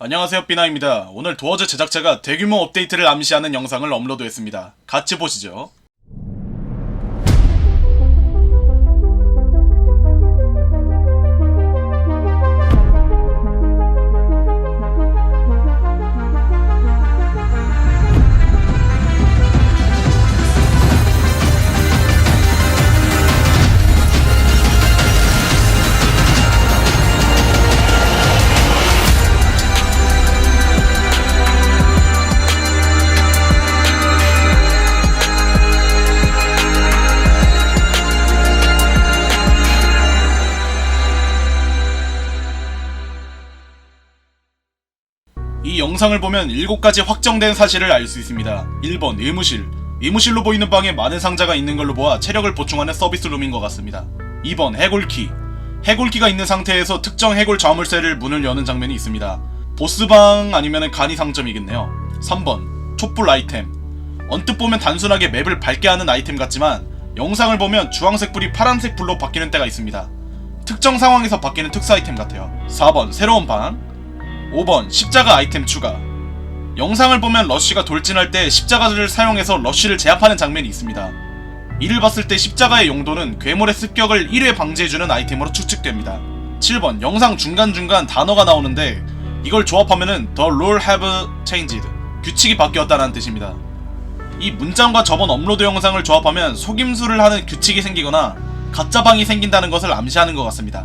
안녕하세요 삐나입니다. 오늘 도어즈 제작자가 대규모 업데이트를 암시하는 영상을 업로드했습니다. 같이 보시죠. 이 영상을 보면 7가지 확정된 사실을 알 수 있습니다. 1번 의무실. 의무실로 보이는 방에 많은 상자가 있는 걸로 보아 체력을 보충하는 서비스 룸인 것 같습니다. 2번 해골키. 해골키가 있는 상태에서 특정 해골 자물쇠를 문을 여는 장면이 있습니다. 보스방 아니면 간이 상점이겠네요. 3번 촛불 아이템. 언뜻 보면 단순하게 맵을 밝게 하는 아이템 같지만 영상을 보면 주황색 불이 파란색 불로 바뀌는 때가 있습니다. 특정 상황에서 바뀌는 특수 아이템 같아요. 4번 새로운 방. 5번 십자가 아이템 추가 영상을 보면 러쉬가 돌진할 때 십자가를 사용해서 러쉬를 제압하는 장면이 있습니다. 이를 봤을 때 십자가의 용도는 괴물의 습격을 1회 방지해주는 아이템으로 추측됩니다. 7번 영상 중간중간 단어가 나오는데 이걸 조합하면은 The rule have changed 규칙이 바뀌었다는 뜻입니다. 이 문장과 저번 업로드 영상을 조합하면 속임수를 하는 규칙이 생기거나 가짜방이 생긴다는 것을 암시하는 것 같습니다.